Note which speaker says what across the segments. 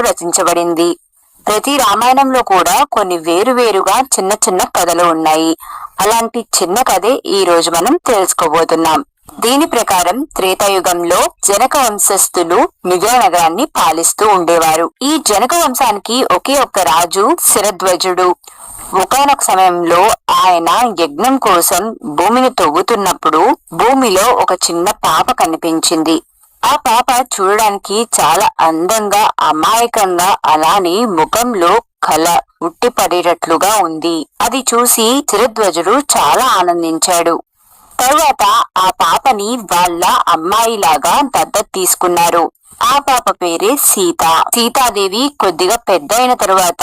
Speaker 1: రచించబడింది. ప్రతి రామాయణంలో కూడా కొన్ని వేరువేరుగా చిన్న చిన్న కథలు ఉన్నాయి. అలాంటి చిన్న కథే ఈ రోజు మనం తెలుసుకోబోతున్నాం. దీని ప్రకారం త్రేతాయుగంలో జనక వంశస్థులు విజయనగరాన్ని పాలిస్తూ ఉండేవారు. ఈ జనక వంశానికి ఒకే ఒక్క రాజు శిరధ్వజుడు ఒకనొక సమయంలో ఆయన యజ్ఞం కోసం భూమిని తవ్వుతున్నప్పుడు భూమిలో ఒక చిన్న పాప కనిపించింది. ఆ పాప చూడడానికి చాలా అందంగా అమాయకంగా అలానే ముఖంలో కల ఉట్టిపడేటట్లుగా ఉంది. అది చూసి చిరధ్వజుడు చాలా ఆనందించాడు. తరువాత ఆ పాపని వాళ్ళ అమ్మాయిలాగా దత్తత తీసుకున్నారు. ఆ పాప పేరే సీత. సీతాదేవి కొద్దిగా పెద్దయిన తరువాత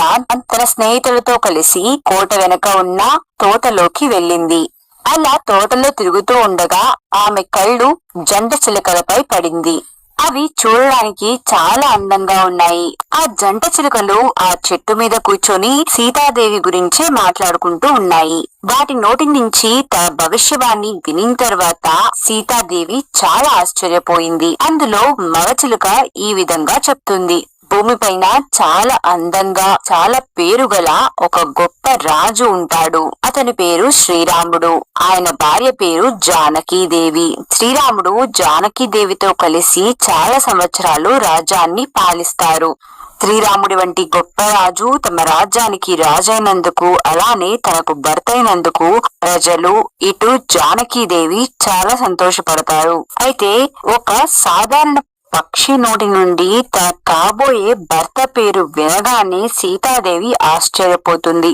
Speaker 1: తన స్నేహితులతో కలిసి కోట వెనక ఉన్న తోటలోకి వెళ్ళింది. అలా తోటలో తిరుగుతూ ఉండగా ఆమె కళ్ళు జంట చిలుకలపై పడింది. అవి చూడడానికి చాలా అందంగా ఉన్నాయి. ఆ జంట చిలుకలు ఆ చెట్టు మీద కూర్చొని సీతాదేవి గురించి మాట్లాడుకుంటూ ఉన్నాయి. వాటి నోటి నుంచి తన భవిష్యవాణి వినిన తర్వాత సీతాదేవి చాలా ఆశ్చర్యపోయింది. అందులో మగ చిలుక ఈ విధంగా చెప్తుంది. భూమిపైన చాలా అందంగా చాలా పేరుగల ఒక గొప్ప రాజు ఉంటాడు. అతని పేరు శ్రీరాముడు. ఆయన భార్య పేరు జానకీదేవి. శ్రీరాముడు జానకీదేవితో కలిసి చాలా సంవత్సరాలు రాజ్యాన్ని పాలిస్తారు. శ్రీరాముడి వంటి గొప్ప రాజు తమ రాజ్యానికి రాజైనందుకు అలానే తనకు భర్త అయినందుకు ప్రజలు ఇటు జానకీదేవి చాలా సంతోషపడతారు. అయితే ఒక సాధారణ పక్షి నోటి నుండి తన కాబోయే భర్త పేరు వినగానే సీతాదేవి ఆశ్చర్యపోతుంది.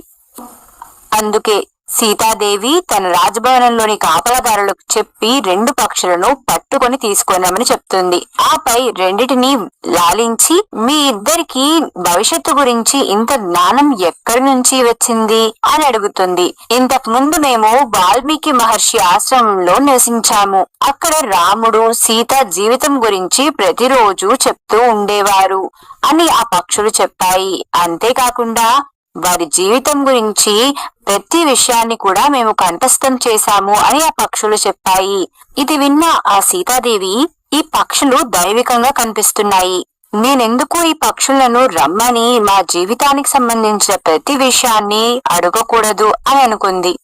Speaker 1: అందుకే సీతాదేవి తన రాజభవనంలోని కాపలాదారులకు చెప్పి రెండు పక్షులను పట్టుకొని తీసుకున్నామని చెప్తుంది. ఆపై రెండిటిని లాలించి మీ ఇద్దరికి భవిష్యత్తు గురించి ఇంత జ్ఞానం ఎక్కడి నుంచి వచ్చింది? అని అడుగుతుంది. ఇంతకు ముందు మేము వాల్మీకి మహర్షి ఆశ్రమంలో నివసించాము. అక్కడ రాముడు సీత జీవితం గురించి ప్రతిరోజు చెప్తూ ఉండేవారు అని ఆ పక్షులు చెప్పాయి. అంతేకాకుండా వారి జీవితం గురించి ప్రతి విషయాన్ని కూడా మేము కంఠస్థం చేశాము అని ఆ పక్షులు చెప్పాయి. ఇది విన్న ఆ సీతాదేవి ఈ పక్షులు దైవికంగా కనిపిస్తున్నాయి. నేనెందుకు ఈ పక్షులను రమ్మని మా జీవితానికి సంబంధించిన ప్రతి విషయాన్ని అడగకూడదు అని అనుకుంది.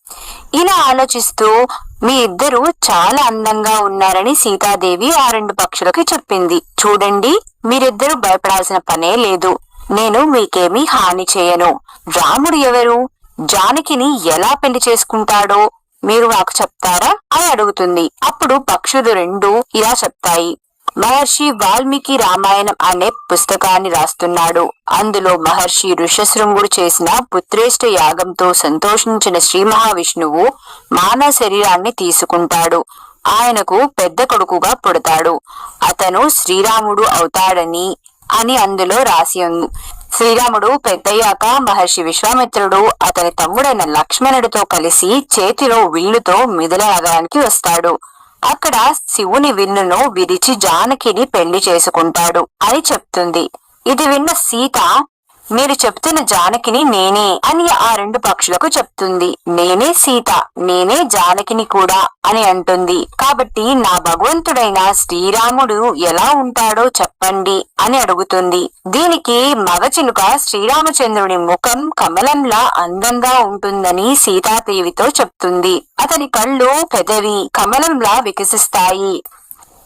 Speaker 1: ఇలా ఆలోచిస్తూ మీ ఇద్దరు చాలా అందంగా ఉన్నారని సీతాదేవి ఆ రెండు పక్షులకి చెప్పింది. చూడండి మీరిద్దరూ భయపడాల్సిన పనే లేదు. నేను మీకేమీ హాని చేయను. రాముడు ఎవరు? జానకిని ఎలా పెళ్ళి చేసుకుంటాడో మీరు నాకు చెప్తారా? అని అడుగుతుంది. అప్పుడు పక్షులు రెండు ఇలా చెప్తాయి. మహర్షి వాల్మీకి రామాయణం అనే పుస్తకాన్ని రాస్తున్నాడు. అందులో మహర్షి ఋషశృంగుడు చేసిన పుత్రేష్ట యాగంతో సంతోషించిన శ్రీ మహావిష్ణువు మానవ శరీరాన్ని తీసుకుంటాడు. ఆయనకు పెద్ద కొడుకుగా పుడతాడు. అతను శ్రీరాముడు అవుతాడని అని అందులో రాసి ఉంది. శ్రీరాముడు పెద్దయ్యాక మహర్షి విశ్వామిత్రుడు అతని తమ్ముడైన లక్ష్మణుడితో కలిసి చేతిలో విల్లుతో మిథుల నగరానికి వస్తాడు. అక్కడ శివుని విన్నును విరిచి జానకిని పెళ్ళి చేసుకుంటాడు అని చెప్తుంది. ఇది విన్న సీత మీరు చెప్తున్న జానకిని నేనే అని ఆ రెండు పక్షులకు చెప్తుంది. నేనే సీత నేనే జానకిని కూడా అని అంటుంది. కాబట్టి నా భగవంతుడైన శ్రీరాముడు ఎలా ఉంటాడో చెప్పండి అని అడుగుతుంది. దీనికి మగచిలుక శ్రీరామచంద్రుని ముఖం కమలంలా అందంగా ఉంటుందని సీతాదేవితో చెప్తుంది. అతని కళ్ళు పెదవి కమలంలా వికసిస్తాయి.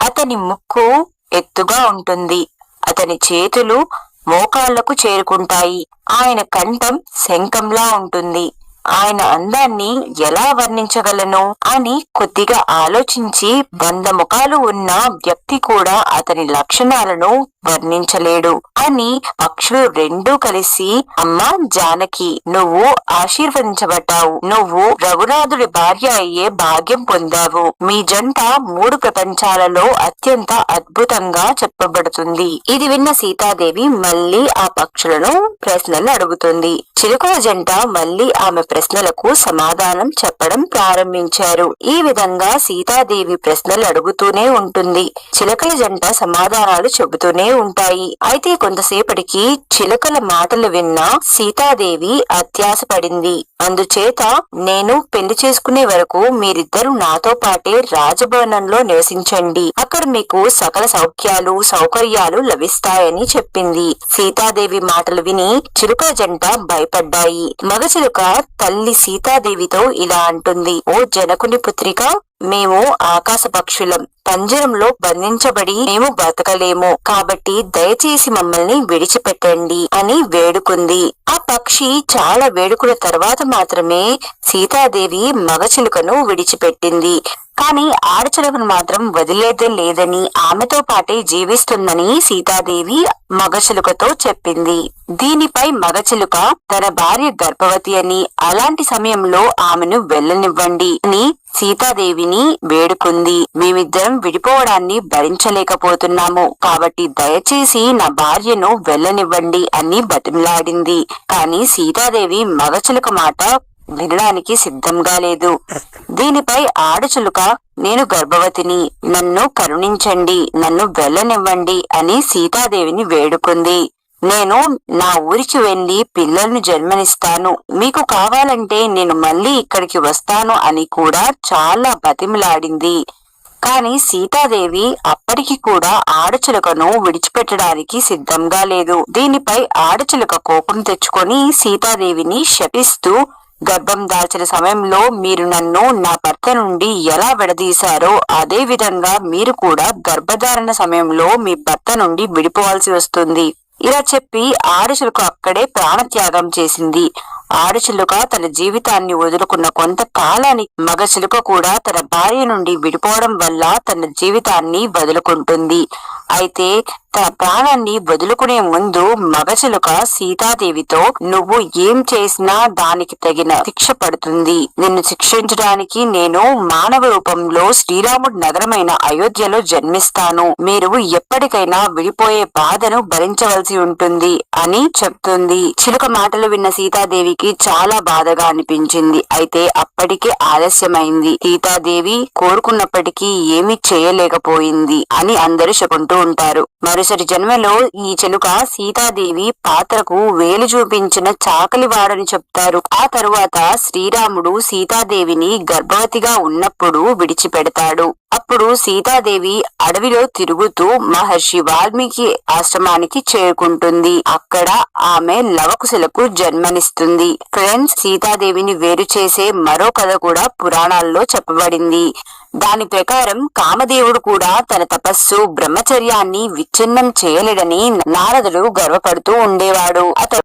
Speaker 1: అతని ముక్కు ఎత్తుగా ఉంటుంది. అతని చేతులు మోకాళ్ళకు చేరుకుంటాయి. ఆయన కంఠం శంఖంలా ఉంటుంది. ఆయన అందాన్ని ఎలా వర్ణించగలను అని కొద్దిగా ఆలోచించి వంద ముఖాలు ఉన్న వ్యక్తి కూడా అతని లక్షణాలను వర్ణించలేడు అని పక్షులు రెండూ కలిసి అమ్మా జానకి నువ్వు ఆశీర్వదించబడ్డావు. నువ్వు రఘునాథుడి భార్య అయ్యే భాగ్యం పొందావు. మీ జంట మూడు ప్రపంచాలలో అత్యంత అద్భుతంగా చెప్పబడుతుంది. ఇది విన్న సీతాదేవి మళ్ళీ ఆ పక్షులను ప్రశ్నలు అడుగుతుంది. చిలుకల జంట మళ్ళీ ఆమె ప్రశ్నలకు సమాధానం చెప్పడం ప్రారంభించారు. ఈ విధంగా సీతాదేవి ప్రశ్నలు అడుగుతూనే ఉంటుంది. చిలకల జంట సమాధానాలు చెబుతూనే ఉంటాయి. అయితే కొంతసేపటికి చిలకల మాటలు విన్న సీతాదేవి అత్యాసపడింది. అందుచేత నేను పెళ్ళి చేసుకునే వరకు మీరిద్దరూ నాతో పాటే రాజభవనంలో నివసించండి. అక్కడ మీకు సకల సౌఖ్యాలు సౌకర్యాలు లభిస్తాయని చెప్పింది. సీతాదేవి మాటలు విని చిలుక జంట భయపడ్డాయి. మగ చిలుక తల్లి సీతాదేవితో ఇలా అంటుంది. ఓ జనకుని పుత్రిక మేము ఆకాశ పక్షులం. పంజరంలో బంధించబడి మేము బ్రతకలేము. కాబట్టి దయచేసి మమ్మల్ని విడిచిపెట్టండి అని వేడుకుంది. ఆ పక్షి చాలా వేడుకుల తర్వాత మాత్రమే సీతాదేవి మగచిలుకను విడిచిపెట్టింది. కానీ ఆడచిలుకను మాత్రం వదిలేదే లేదని ఆమెతో పాటే జీవిస్తుందని సీతాదేవి మగచిలుకతో చెప్పింది. దీనిపై మగచిలుక తన భార్య గర్భవతి అని అలాంటి సమయంలో ఆమెను వెళ్ళనివ్వండి అని సీతాదేవిని వేడుకుంది. మేమిద్దరం విడిపోవడాన్ని భరించలేకపోతున్నాము. కాబట్టి దయచేసి నా భార్యను వెళ్ళనివ్వండి అని బతిమలాడింది. కానీ సీతాదేవి మగచిలుక మాట వినడానికి సిద్ధంగా లేదు. దీనిపై ఆడచిలుక నేను గర్భవతిని నన్ను కరుణించండి నన్ను వెళ్ళనివ్వండి అని సీతాదేవిని వేడుకుంది. నేను నా ఊరికి వెళ్ళి పిల్లల్ని జన్మనిస్తాను. మీకు కావాలంటే నేను మళ్ళీ ఇక్కడికి వస్తాను అని కూడా చాలా బతిమిలాడింది. కాని సీతాదేవి అప్పటికి కూడా ఆడచిలుకను విడిచిపెట్టడానికి సిద్ధంగా లేదు. దీనిపై ఆడచిలుక కోపం తెచ్చుకొని సీతాదేవిని శపిస్తూ గర్భం దాల్చిన సమయంలో మీరు నన్ను నా భర్త నుండి ఎలా విడదీశారో అదే విధంగా మీరు కూడా గర్భధారణ సమయంలో మీ భర్త నుండి విడిపోవాల్సి వస్తుంది. ఇలా చెప్పి ఆరుచులకు అక్కడే ప్రాణత్యాగం చేసింది. ఆడచిలుక తన జీవితాన్ని వదులుకున్న కొంత కాలాన్ని మగ చిలుక కూడా తన భార్య నుండి విడిపోవడం వల్ల తన జీవితాన్ని వదులుకుంటుంది. అయితే తన ప్రాణాన్ని వదులుకునే ముందు మగచిలుక సీతాదేవితో నువ్వు ఏం చేసినా దానికి తగిన శిక్ష పడుతుంది. నిన్ను శిక్షించడానికి నేను మానవ రూపంలో శ్రీరాముడి నగరమైన అయోధ్యలో జన్మిస్తాను. మీరు ఎప్పటికైనా విడిపోయే బాధను భరించవలసి ఉంటుంది అని చెప్తుంది. చిలుక మాటలు విన్న సీతాదేవికి చాలా బాధగా అనిపించింది. అయితే అప్పటికే ఆలస్యమైంది. సీతాదేవి కోరుకున్నప్పటికీ ఏమీ చేయలేకపోయింది అని అందరూ చెప్పుకుంటూ ఉంటారు. మరి మరుసటి జన్మలో ఈ చెలుక సీతాదేవి పాత్రకు వేలు చూపించిన చాకలివాడని చెప్తారు. ఆ తరువాత శ్రీరాముడు సీతాదేవిని గర్భవతిగా ఉన్నప్పుడు విడిచిపెడతాడు. అప్పుడు సీతాదేవి అడవిలో తిరుగుతూ మహర్షి వాల్మీకి ఆశ్రమానికి చేరుకుంటుంది. అక్కడ ఆమె లవకుశలకు జన్మనిస్తుంది. ఫ్రెండ్స్ సీతాదేవిని వేరు చేసే మరో కథ కూడా పురాణాల్లో చెప్పబడింది. దాని ప్రకారం కామదేవుడు కూడా తన తపస్సు బ్రహ్మచర్యాన్ని విచ్ఛిన్నం చేయలేడని నారదుడు గర్వపడుతూ ఉండేవాడు. అతడు